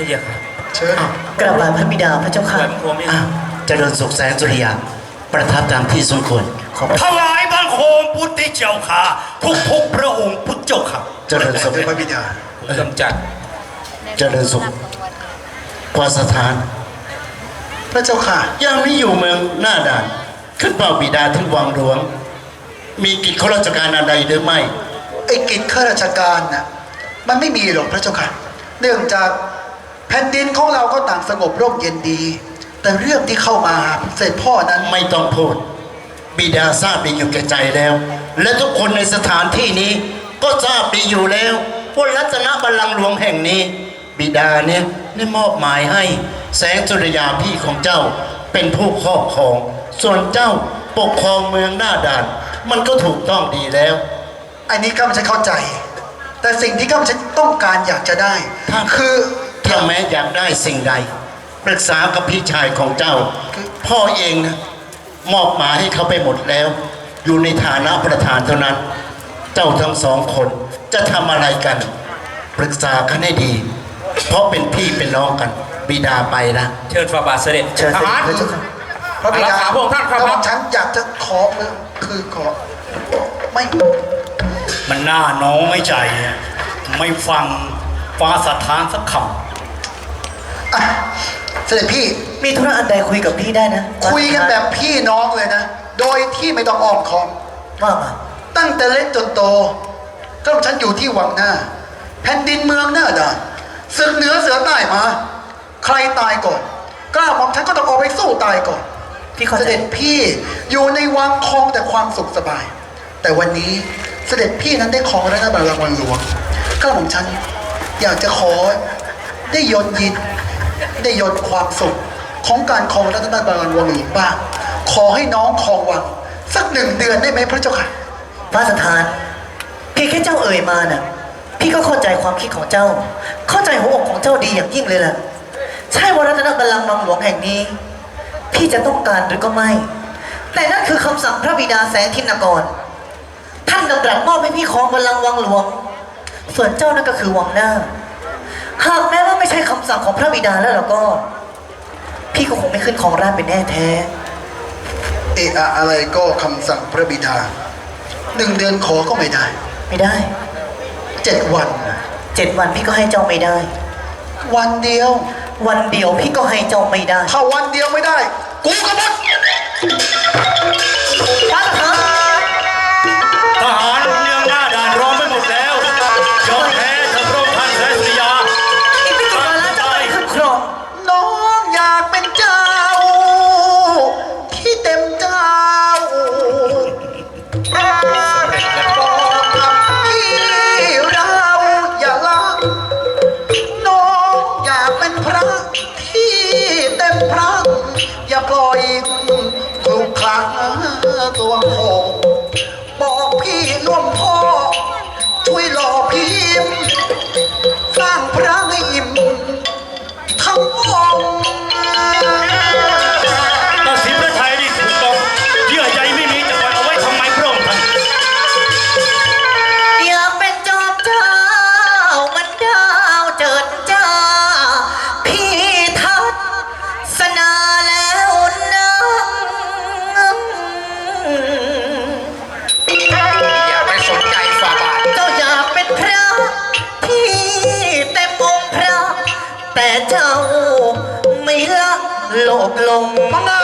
พระเยาค่ะเชิญกราบลาพระบิดาพระเจ้าค่ะถวายบังคมยังอ้าวเจริญสุขแสงสุริยา ประทับตามที่สมควรขอบพระถวายบังคมพุทธเจ้าค่ะ ทุกทุกๆพระองค์พุทธเจ้าค่ะ เจริญสุขด้วยพระบิดากำจัด เจริญสุขกว่าสถาน พระเจ้าค่ะยังไม่อยู่เมืองหน้าด่าน ขึ้นเป้าบิดาที่วังหลวง มีกิจข้าราชการอะไรหรือไม่ไอ้กิจข้าราชการน่ะมันไม่มีหรอกพระเจ้าค่ะ เนื่องจากแผ่นดินของเราก็ต่างสงบร่มเย็นดี แต่เรื่องที่เข้ามาหาเสด็จพ่อนั้นไม่ต้องพูด บิดาทราบดีอยู่แก่ใจแล้ว และทุกคนในสถานที่นี้ก็ทราบดีอยู่แล้วว่ารัตนบัลลังก์หลวงแห่งนี้ บิดาเนี่ยได้มอบหมายให้แสงสุริยาพี่ของเจ้าเป็นผู้ครอบครอง ส่วนเจ้าปกครองเมืองหน้าด่าน มันก็ถูกต้องดีแล้ว อันนี้ก็มันจะเข้าใจ แต่สิ่งที่ข้าพเจ้าต้องการอยากจะได้ถ้าคือ ถ้าแม้อยากได้สิ่งใด ปรึกษากับพี่ชายของเจ้า พ่อเองนะมอบหมายให้เขาไปหมดแล้ว อยู่ในฐานะประธานเท่านั้น เจ้าทั้งสองคนจะทำอะไรกัน ปรึกษากันให้ดี เพราะเป็นพี่เป็นน้องกัน บิดาไปนะ เชิญฝ่าบาทเสด็จเชิญทเสด็หาจรพระเจ้าค่ะพระบิดารักษาพระองค์ท่านครับแต่ว่าฉันอยากจะขอเออคือขอไม่มันหน้าน้องไม่ใจอะไม่ฟังฟ้าสถานสักค อะเสด็จพี่มีธุระอันใดคุยกับพี่ได้นะคุยกันแบบพี่น้องเลยนะ โดยที่ไม่ต้องอ้อมค้อม ว่ามาตั้งแต่เล็กจนโตก็ฉันอยู่ที่วังหน้า แผ่นดินเมืองหน้าด่านศึกเหนือเสือใต้มา ใครตายก่อน กล้าหม่อมฉันก็ต้องออกไปสู้ตายก่อน พี่เข้าเสใจด็จพี่อยู่ในวังครองแต่ความสุขสบาย แต่วันนี้เสด็จพี่นั้นได้ครองรัฐบาลวังหลวงกล้าหม่อมฉันอยากจะขอได้ยนต์ยิน ได้ยนความสุขของการครองรัฐบาลวังหลวงบ้างขอให้น้องครองวัง สักหนึ่งเดือนได้ไหมพระเจ้าค่ะ พระสถาน เพียงแค่เจ้าเอ่ยมาน่ะ พี่ก็เข้าใจความคิดของเจ้า เข้าใจหัวอกของเจ้าดีอย่างยิ่งเลยแหละใช่ว่ารัตนบัลลังก์วังหลวงแห่งนี้ พี่จะต้องการหรือก็ไม่ แต่นั่นคือคำสั่งพระบิดาแสงทินกร ท่านดำรัสมอบให้พี่ของบัลลังก์วังหลวง ส่วนเจ้านั่นก็คือวังหน้า หากแม้ว่าไม่ใช่คำสั่งของพระบิดาแล้วเราก็ พี่ก็คงไม่ขึ้นของราชย์เป็นแน่แท้ เอะอะอะไรก็คำสั่งพระบิดาหนึ่งเดือนขอก็ไม่ได้ไม่ได้เจ็ดวันนะเจ็ดวันพี่ก็ให้เจ้าไม่ได้ วันเดียว วันเดียวพี่ก็ให้เจ้าไม่ได้ถ้าวันเดียวไม่ได้ กูก็หมด พระสถาน เจ้า ไม่ละโลกลงมัง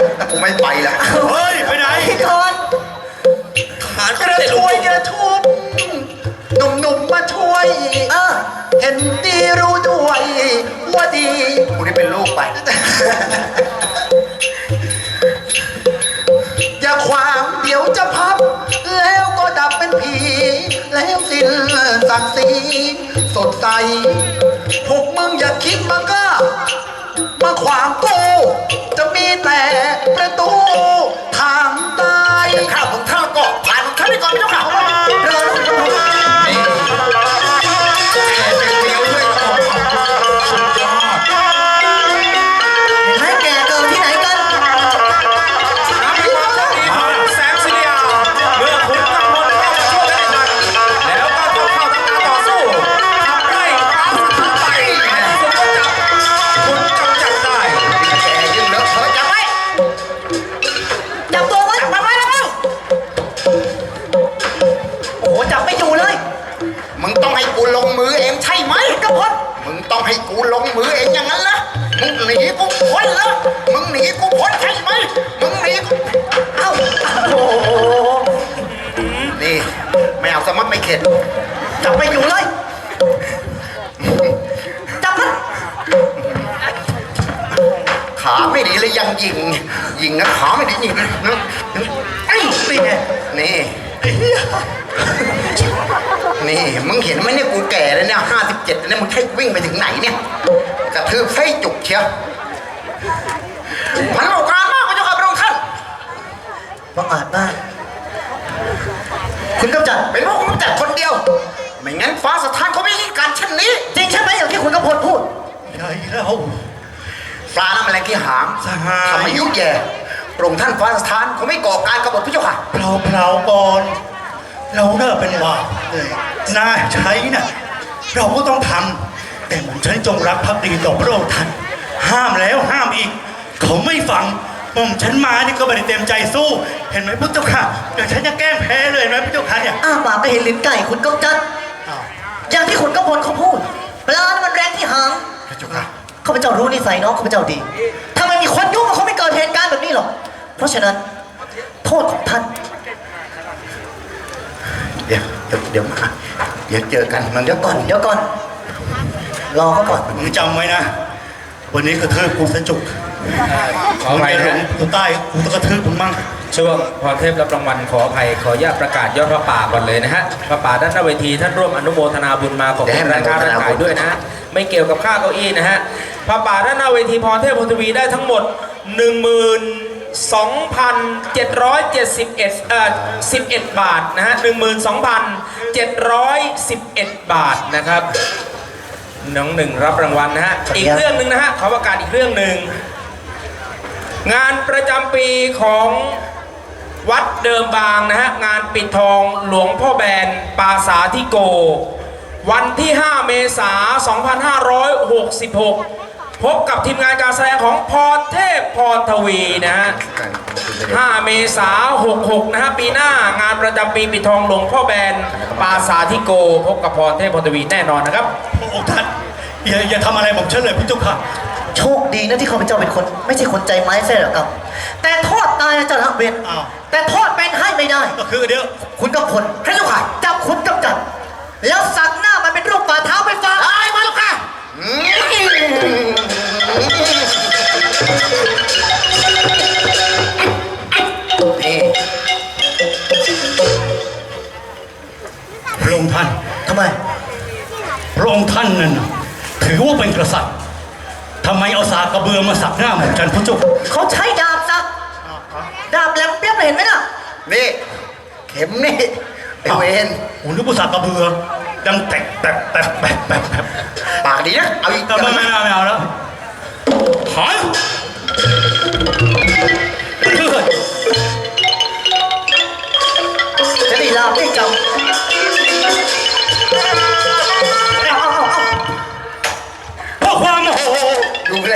ไปแล้วเฮ้ย ไปไหนพี่ก่อนหารกระช่วยกระชุบหนุ่มๆมาช่วยเออเห็นดีรู้ด้วยว่าดีกูนี่เป็นลูกไป อย่าขวางเดี๋ยวจะพับ แล้วก็ดับเป็นผี แล้วสิ้นศักดิ์ศรีสดใสพวกมึงอย่าคิดมาก็มาขวางกูจะมีแต่ ป หนีกูพ้นใช่ไหมมึงหนีกูเอ้าโอ้โหนี่ไม่เอาสมัครไม่เข็ดจับไม่อยู่เลยจับมันขาไม่ดีเลยยังยิงยิงนะขาไม่ดียิงนะไอ้นี่ไงนี่นี่มึงเห็นไหมเนี่ยกูแก่แล้วเนี่ยห้าสิบเจ็ดเนี่ยมึงให้วิ่งไปถึงไหนเนี่ยกระทืบไส้จุกเชียว มันโอกาสมากพระเจ้าค่ะพระองค์ท่านบังอาจมากคุณกำจัดเป็นพวกมึงแต่คนเดียว ไม่งั้นฟ้าสถานเขาไม่ให้การเช่นนี้ จริงใช่ไหมอย่างที่คุณกำพลพูดใช่แล้วปลาน้ำแมลงที่หางสหายทำให้ยุ่งแย่พระองค์ท่านฟ้าสถานเขาไม่ก่อการกบฏพระเจ้าค่ะเปล่าเปล่าก่อน เราเน่าเป็นว่าเลยน่าใช้นะเราก็ต้องทำแต่ผมฉันจงรักภักดีต่อพระองค์ท่านห้ามแล้วห้ามอีก เขาไม่ฟังผมฉันมานี่ก็ไม่ได้เต็มใจสู้ เห็นไหมพุทธเจ้าค่ะเดี๋ยวฉันจะแกล้งแพ้เลยเห็นไหมพุทธเจ้าค่ะเนี่ยอ้าปากก็เห็นลิ้นไก่คุณกำจัด อย่างที่คุณกำพลเขาพูดปลานั้นมันแรงที่หางพระเจ้าค่ะข้าพเจ้ารู้นิสัยน้องข้าพเจ้าดี ถ้าไม่มีคนยุ่งมันคงไม่เกิดเหตุการณ์แบบนี้หรอก เพราะฉะนั้น โทษของท่าน เดี๋ยวเดี๋ยวเดี๋ยวมาเดี๋ยวเจอกันมันเดี๋ยวก่ก่ออนนเดี๋ยวก่อน รอเขาก่อนมึงจำไว้นะ วันนี้กระทืบกูสะจุก ขออภัยมึงนะจะลงกูใต้กูต้องกระทืบมึงมั่งช่วงพรเทพรับรางวัลขออภัยขออนุญาตประกาศยอดพระป่าก่อนเลยนะฮะพระป่าด้านหน้าเวทีท่านร่วมอนุโมทนาบุญมาของคุณร้านค้าร้านขายด้วยนะฮะไม่เกี่ยวกับค่าเก้าอี้นะฮะพระป่าด้านหน้าเวทีพรเทพพลทวีได้ทั้งหมด 12,771เอ่อ11 บาทนะฮะ12,711 บาทนะครับน้องหนึ่งรับรางวัลนะฮะอีกเรื่องหนึ่งนะฮะขอประกาศอีกเรื่องหนึ่ง งานประจำปีของวัดเดิมบางนะฮะงานปิดทองหลวงพ่อแบนปาสาธิโก วันที่ 5 เมษายน2566 พบกับทีมงานการแสดงของพรเทพพรทวีนะฮะ 5 เมษายน66 นะฮะ ปีหน้างานประจำปีปิดทองหลวงพ่อแบนปาสาธิโก พบกับพรเทพพรทวีแน่นอนนะครับ พระองค์ท่านอย่าอย่าทำอะไรผมเฉลยพุทธเจ้าค่ะ โชคดีนะที่ข้าพเจ้าเป็นคน ไม่ใช่คนใจไม้เส้นหรอกครับ แต่โทษตายนะเจ้าละเวนอ้าว แต่โทษเป็นให้ไม่ได้ ก็คือเดี๋ยวคุณกำพลพระเจ้าค่ะจับคุณกำจัดแล้วสักหน้ามันเป็นรูปฝ่าเท้าไปฟ้าตายมาแล้วค่ะอืมนี่พระองค์ท่านทำไมพระองค์ท่านนั่นน่ะถือว่าเป็นกษัตริย์ ทำไมเอาสากกระเบือมาสักหน้าหม่อมฉันพระเจ้าค่ะเขาใช้ดาบสักดาบแหลมเปรี้ยบเลยเห็นไหมน่ะ นี่ เข็มนี่ไอเวนโอ้นึกว่าสากกระเบือดังแตกแตกแตกแตกแตกแตกปากดีนะเอาอีกแต่ไม่ไม่เอาไม่เอาแล้วหาย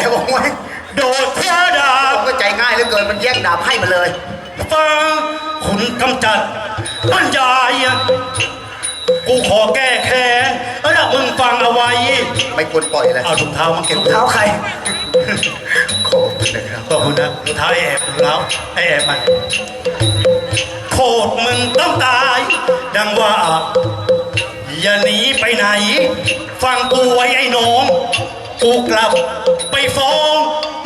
ดูแลวงไว้โดดคว้าดาบก็ใจง่ายเหลือเกินมันแย่งดาบให้มาเลยฟ้าขุนกำจัดบรรยายกูขอแก้แค้นแล้วมึงฟังเอาไว้ ไม่ควรปล่อยเลยเอาถุงเท้ามาเก็บเท้าใครขอบคุณนะครับขอบคุณนะถุงเท้าไอ้แอบถุงเท้าไอ้แอบมาโทษมึงต้องตาย ดังว่าอย่าหนีไปไหน ฟังกูไว้ไอ้น้อง กูกลับไปฟ้อง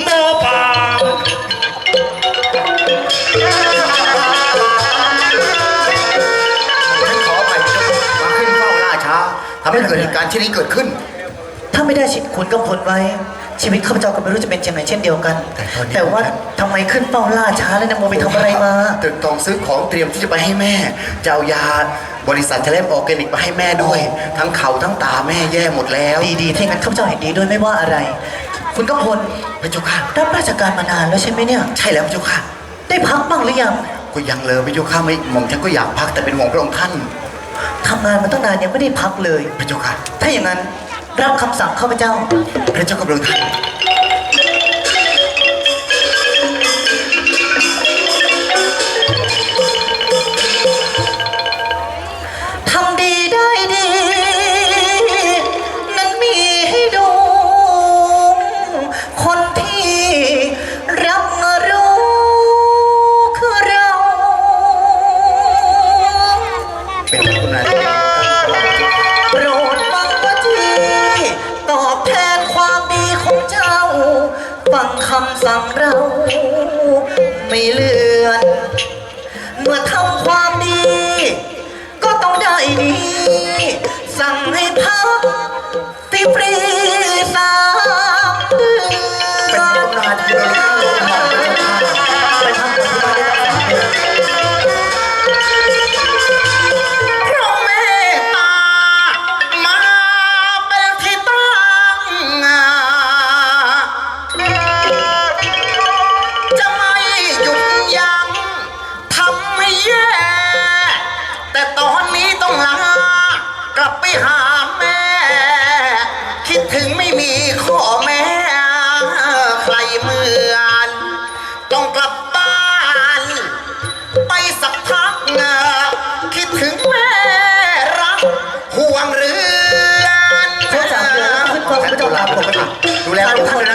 หมอปลาฉันขออภัยมาขึ้นเฝ้าล่าช้าทำให้เกิดเหตุการณ์ที่นี้เกิดขึ้น ถ้าไม่ได้ชิดคุณกำพลไว้ ชีวิตข้าพเจ้าก็ไม่รู้จะเป็นยังไงเช่นเดียวกัน แต่ตอนนี้ แต่ว่าทำไมขึ้นเป้าล่าช้าแล้วนะโมไปทำอะไรมา ตึกตองซื้อของเตรียมที่จะไปให้แม่จะเอายา บริษัทเทเลมออร์แกนิกมาให้แม่ด้วย ทั้งเขาทั้งตาแม่แย่หมดแล้วดีๆถ้าอย่างนั้นข้าพเจ้าเห็นดีด้วยไม่ว่าอะไร คุณกำพลพระเจ้าค่ะ รับราชการมานานแล้วใช่ไหมเนี่ย ใช่แล้วพระเจ้าค่ะ ได้พักบ้างหรือยังก็ยังเลยพระเจ้าค่ะไม่หม่อมฉันก็อยากพักแต่เป็นห่วงพระองค์ท่านทำงานมาตั้งนานยังไม่ได้พักเลย พระเจ้าค่ะ ถ้าอย่างนั้นรับคำสั่งข้าพเจ้า พระเจ้ากับพระองค์ท่าน ห่วงเ